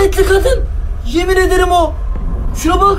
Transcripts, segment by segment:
Lanetli kadın. Yemin ederim o. Şuna bak.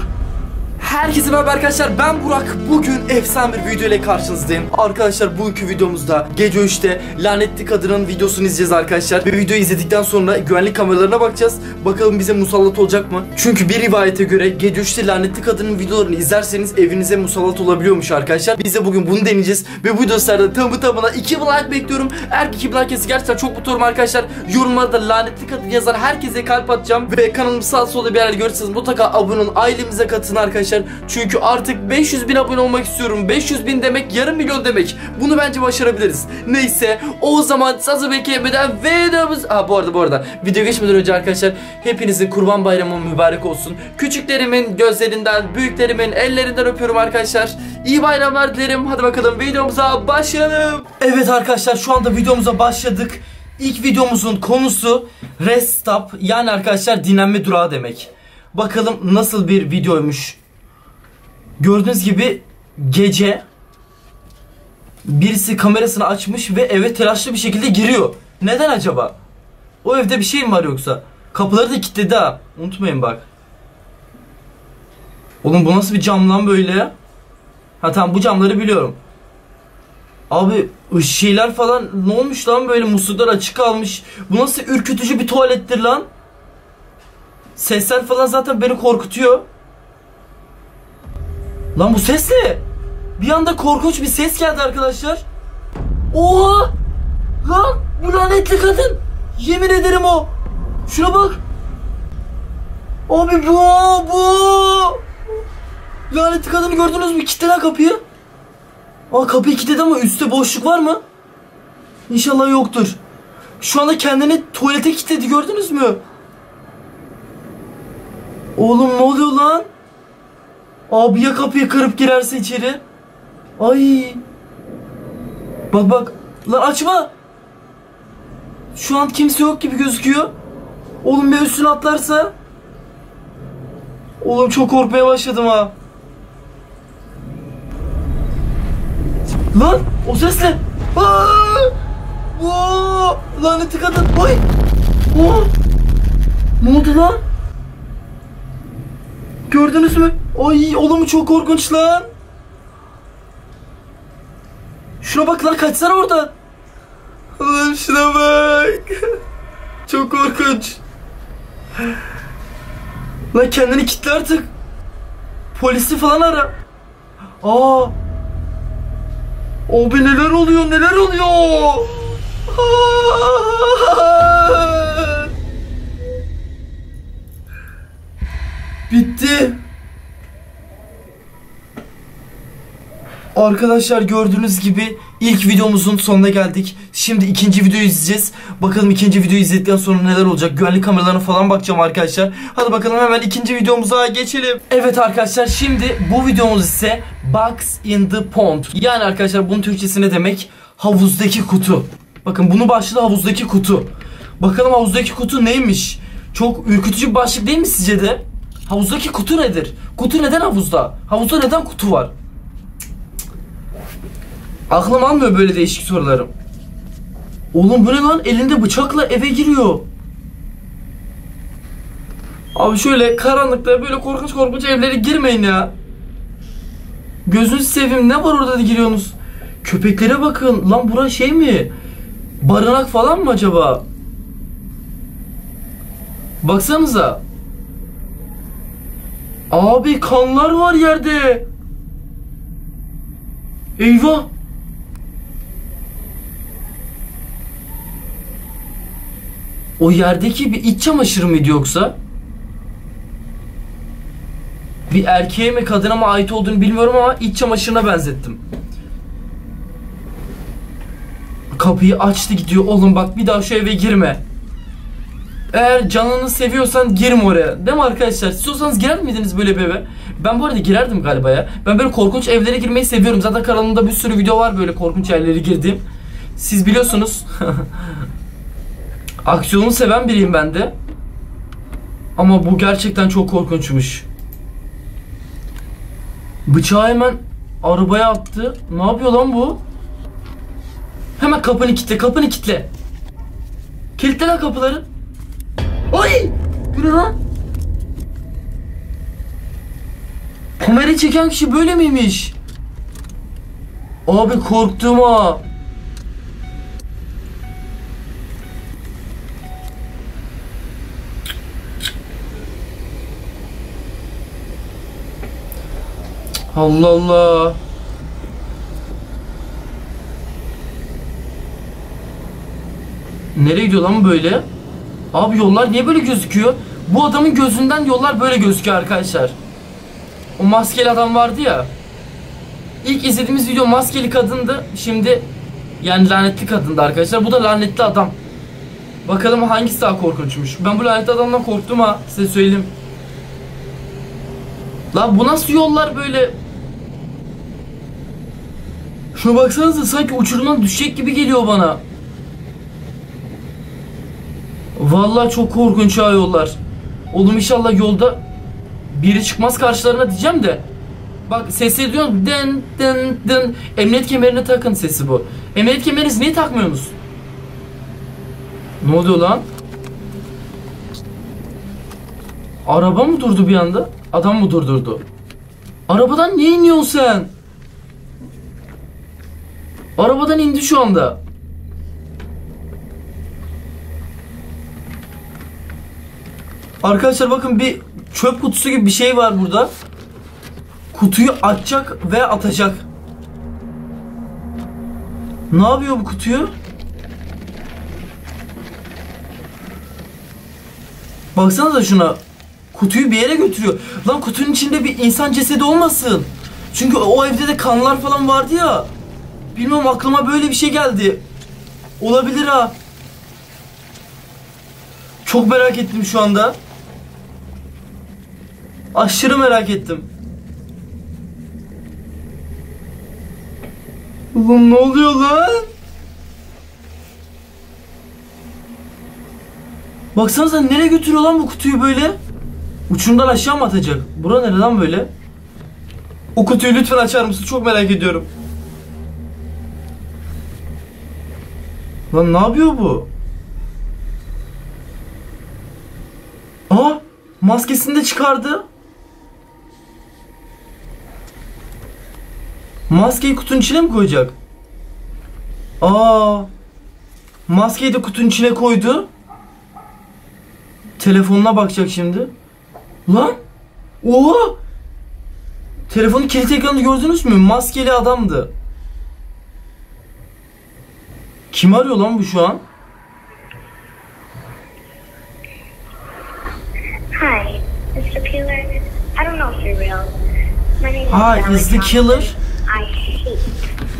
Herkese merhaba arkadaşlar. Ben Burak. Bugün efsane bir video ile karşınızdayım. Arkadaşlar bugünkü videomuzda Gece 3'te lanetli kadının videosunu izleyeceğiz arkadaşlar. Ve videoyu izledikten sonra güvenlik kameralarına bakacağız. Bakalım bize musallat olacak mı? Çünkü bir rivayete göre Gece 3'te lanetli kadının videolarını izlerseniz Evinize musallat olabiliyormuş arkadaşlar. Biz de bugün bunu deneyeceğiz. Ve bu videolarda tamı tamına 2 like bekliyorum. Eğer ki 2 like gerçekten çok mutlu arkadaşlar. Yorumlarda lanetli kadın yazan herkese kalp atacağım. Ve kanalımı sağ solda bir yerlerde görürseniz mutlaka abone olun. Ailemize katılın arkadaşlar çünkü artık 500 bin abone olmak istiyorum. 500 bin demek yarım milyon demek. Bunu bence başarabiliriz. Neyse o zaman sazı beklemeden videomuz Aa bu arada bu arada. Video geçmeden önce arkadaşlar Hepinizin kurban bayramı mübarek olsun. Küçüklerimin gözlerinden büyüklerimin ellerinden öpüyorum arkadaşlar. İyi bayramlar dilerim. Hadi bakalım videomuza başlayalım. Evet arkadaşlar şu anda videomuza başladık. İlk videomuzun konusu rest stop yani arkadaşlar dinlenme durağı demek. Bakalım nasıl bir videoymuş. Gördüğünüz gibi gece birisi kamerasını açmış ve eve telaşlı bir şekilde giriyor. Neden acaba? O evde bir şey mi var yoksa? Kapıları da kilitledi ha. Unutmayın bak. Oğlum bu nasıl bir cam lan böyle? Ha tamam bu camları biliyorum. Abi şeyler falan ne olmuş lan böyle musluklar açık kalmış. Bu nasıl ürkütücü bir tuvalettir lan? Sesler falan zaten beni korkutuyor. Lan bu ses ne? Bir anda korkunç bir ses geldi arkadaşlar. Oha! Lan bu lanetli kadın. Yemin ederim o. Şuna bak. Abi bu bu. Lanetli kadını gördünüz mü? Kilitle lan kapıyı. Aa kapıyı kilitledi ama üstte boşluk var mı? İnşallah yoktur. Şu anda kendini tuvalete kilitledi gördünüz mü? Oğlum ne oluyor lan? Abi ya kapıyı kırıp girerse içeri? Ay. Bak bak. Lan açma. Şu an kimse yok gibi gözüküyor. Oğlum bir üstüne atlarsa. Oğlum çok korkmaya başladım ha. Lan o ses ne? Aa! Oo! Lanetli kadın. Ay. Oo! Ne oldu lan? Gördünüz mü? Ay oğlum çok korkunç lan. Şuna bak lan kaçsana oradan. Oğlum şuna bak. çok korkunç. Lan kendini kitle artık. Polisi falan ara. Aa. Abi neler oluyor neler oluyor. Aa! Bitti. Arkadaşlar gördüğünüz gibi ilk videomuzun sonuna geldik. Şimdi ikinci videoyu izleyeceğiz. Bakalım ikinci videoyu izledikten sonra neler olacak. Güvenlik kameralarına falan bakacağım arkadaşlar. Hadi bakalım hemen ikinci videomuza geçelim. Evet arkadaşlar şimdi bu videomuz ise Bugs in the Pond. Yani arkadaşlar bunun Türkçesi ne demek? Havuzdaki kutu. Bakın bunu başlığı havuzdaki kutu. Bakalım havuzdaki kutu neymiş? Çok ürkütücü bir başlık değil mi sizce de? Havuzdaki kutu nedir? Kutu neden havuzda? Havuzda neden kutu var? Aklım almıyor böyle değişik sorularım. Oğlum bu ne lan? Elinde bıçakla eve giriyor. Abi şöyle karanlıkta böyle korkunç korkunç evlere girmeyin ya. Gözünüzü seveyim ne var orada da giriyorsunuz? Köpeklere bakın. Lan bura şey mi? Barınak falan mı acaba? Baksanıza. Abi kanlar var yerde. Eyvah. O yerdeki bir iç çamaşırı mıydı yoksa? Bir erkeğe mi kadına mı ait olduğunu bilmiyorum ama iç çamaşırına benzettim. Kapıyı açtı gidiyor. Oğlum bak bir daha şu eve girme. Eğer canını seviyorsan girme oraya. Değil mi arkadaşlar? Siz olsanız girer miydiniz böyle bir eve? Ben bu arada girerdim galiba ya. Ben böyle korkunç evlere girmeyi seviyorum. Zaten kanalımda bir sürü video var böyle korkunç yerlere girdiğim. Siz biliyorsunuz. Aksiyonu seven biriyim ben de. Ama bu gerçekten çok korkunçmuş. Bıçağı hemen arabaya attı. Ne yapıyor lan bu? Hemen kapını kitle, kapını kitle. Kilitle lan kapıları. Ay! Bu ne lan? Kamerayı çeken kişi böyle miymiş? Abi korktum ha. Allah Allah. Nereye gidiyor lan böyle? Abi yollar niye böyle gözüküyor? Bu adamın gözünden yollar böyle gözüküyor arkadaşlar. O maskeli adam vardı ya. İlk izlediğimiz video maskeli kadındı. Şimdi yani lanetli kadındı arkadaşlar. Bu da lanetli adam. Bakalım hangisi daha korkunçmuş. Ben bu lanetli adamdan korktum ha. Size söyleyeyim. Lan bu nasıl yollar böyle? Şuna baksanıza sanki uçurumdan düşecek gibi geliyor bana. Vallahi çok korkunç ha yollar. Oğlum inşallah yolda biri çıkmaz karşılarına diyeceğim de. Bak sesi diyor den den den. Emniyet kemerini takın sesi bu. Emniyet kemerinizi niye takmıyorsunuz? Ne oluyor lan? Araba mı durdu bir anda? Adam mı durdurdu? Arabadan niye iniyorsun sen? Arabadan indi şu anda. Arkadaşlar bakın bir çöp kutusu gibi bir şey var burada. Kutuyu açacak ve atacak. Ne yapıyor bu kutuyu? Baksanıza şuna. Kutuyu bir yere götürüyor. Lan kutunun içinde bir insan cesedi olmasın. Çünkü o evde de kanlar falan vardı ya. Bilmiyorum aklıma böyle bir şey geldi. Olabilir ha. Çok merak ettim şu anda. Aşırı merak ettim. Oğlum ne oluyor lan? Baksanıza nereye götürüyor lan bu kutuyu böyle? Uçundan aşağı mı atacak? Bura nere lan böyle? O kutuyu lütfen açar mısın? Çok merak ediyorum. Lan ne yapıyor bu? Aa, maskesini de çıkardı. Maskeyi kutunun içine mi koyacak? Aa, maskeyi de kutunun içine koydu. Telefonuna bakacak şimdi. Lan! Oha! Telefonun kilit ekranını gördünüz mü? Maskeli adamdı. Kim arıyor lan bu şu an? Hi, Mr. Peeler. I don't know if you're real. My name is Hi, is the killer? I hate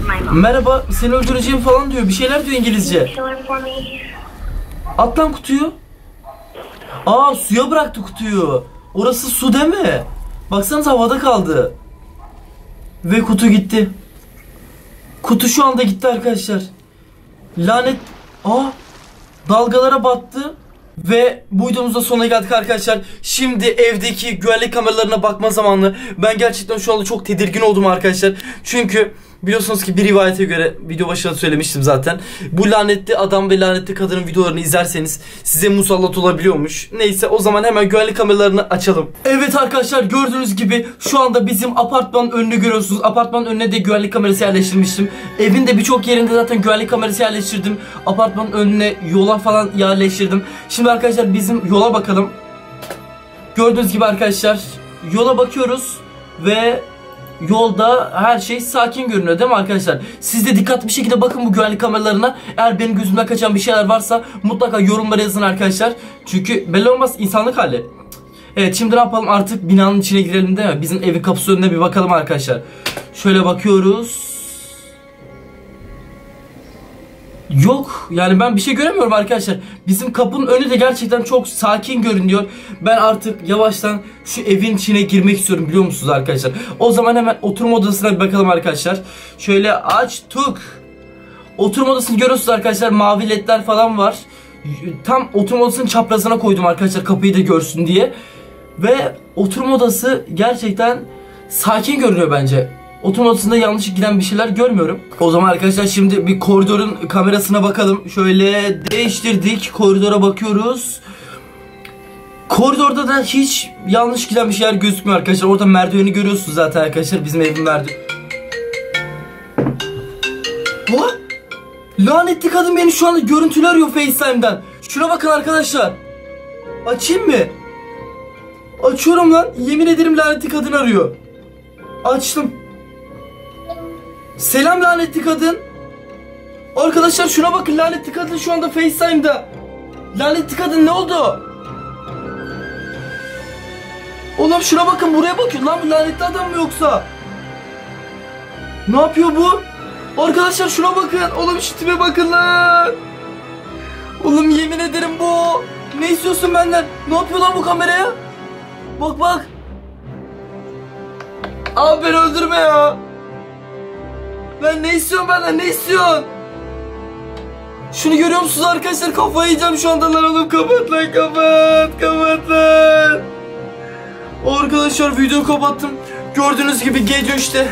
my mom. Merhaba, seni öldüreceğim falan diyor. Bir şeyler diyor İngilizce. Killer. At lan kutuyu. Aa suya bıraktı kutuyu. Orası su değil mi? Baksanıza havada kaldı. Ve kutu gitti. Kutu şu anda gitti arkadaşlar. Lanet. Aa dalgalara battı. Ve bu videomuzda sonuna geldik arkadaşlar. Şimdi evdeki güvenlik kameralarına bakma zamanı. Ben gerçekten şu anda çok tedirgin oldum arkadaşlar. Çünkü biliyorsunuz ki bir rivayete göre video başında söylemiştim zaten. Bu lanetli adam ve lanetli kadının videolarını izlerseniz size musallat olabiliyormuş. Neyse o zaman hemen güvenlik kameralarını açalım. Evet arkadaşlar gördüğünüz gibi şu anda bizim apartmanın önünü görüyorsunuz. Apartmanın önüne de güvenlik kamerası yerleştirmiştim. Evin de birçok yerinde zaten güvenlik kamerası yerleştirdim. Apartmanın önüne yola falan yerleştirdim. Şimdi arkadaşlar bizim yola bakalım. Gördüğünüz gibi arkadaşlar yola bakıyoruz ve yolda her şey sakin görünüyor değil mi arkadaşlar? Siz de dikkatli bir şekilde bakın bu güvenlik kameralarına. Eğer benim gözümden kaçan bir şeyler varsa mutlaka yorumlara yazın arkadaşlar. Çünkü belli olmaz insanlık hali. Evet şimdi ne yapalım artık binanın içine girelim değil mi? Bizim evin kapısı önüne bir bakalım arkadaşlar. Şöyle bakıyoruz. Yok yani ben bir şey göremiyorum arkadaşlar. Bizim kapının önü de gerçekten çok sakin görünüyor. Ben artık yavaştan şu evin içine girmek istiyorum biliyor musunuz arkadaşlar? O zaman hemen oturma odasına bir bakalım arkadaşlar. Şöyle açtık. Oturma odasını görüyorsunuz arkadaşlar mavi ledler falan var. Tam oturma odasının çaprazına koydum arkadaşlar kapıyı da görsün diye. Ve oturma odası gerçekten sakin görünüyor bence. Oturma odasında yanlış giden bir şeyler görmüyorum. O zaman arkadaşlar şimdi bir koridorun kamerasına bakalım. Şöyle değiştirdik. Koridora bakıyoruz. Koridorda da hiç yanlış giden bir şeyler gözükmüyor arkadaşlar. Orada merdiveni görüyorsunuz zaten arkadaşlar. Bizim evin merdiveni. What? Lanetli kadın beni şu anda görüntülü arıyor FaceTime'dan. Şuna bakın arkadaşlar. Açayım mı? Açıyorum lan. Yemin ederim lanetli kadın arıyor. Açtım. Selam lanetli kadın. Arkadaşlar şuna bakın lanetli kadın şu anda FaceTime'da. Lanetli kadın ne oldu? Oğlum şuna bakın buraya bakın lan bu lanetli adam mı yoksa? Ne yapıyor bu? Arkadaşlar şuna bakın. Oğlum şu tipe bakın lan. Oğlum yemin ederim bu. Ne istiyorsun benden? Ne yapıyor lan bu kameraya? Bak bak. Abi beni öldürme ya. Ben ne istiyorsun benden? Ne istiyorsun? Şunu görüyor musunuz arkadaşlar? Kafayı yiyeceğim şu anda lan oğlum. Kapat lan kapat. Kapat lan. Arkadaşlar videoyu kapattım. Gördüğünüz gibi gece işte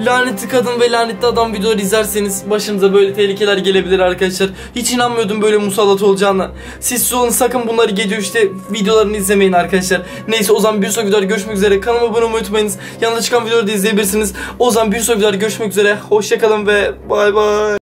lanetli kadın ve lanetli adam videoları izlerseniz başınıza böyle tehlikeler gelebilir arkadaşlar. Hiç inanmıyordum böyle musallat olacağına. Siz olun sakın bunları gece işte videolarını izlemeyin arkadaşlar. Neyse o zaman bir sonraki videoda görüşmek üzere. Kanalıma abone olmayı unutmayınız. Yanında çıkan videoları da izleyebilirsiniz. O zaman bir sonraki videoda görüşmek üzere. Hoşçakalın ve bay bay.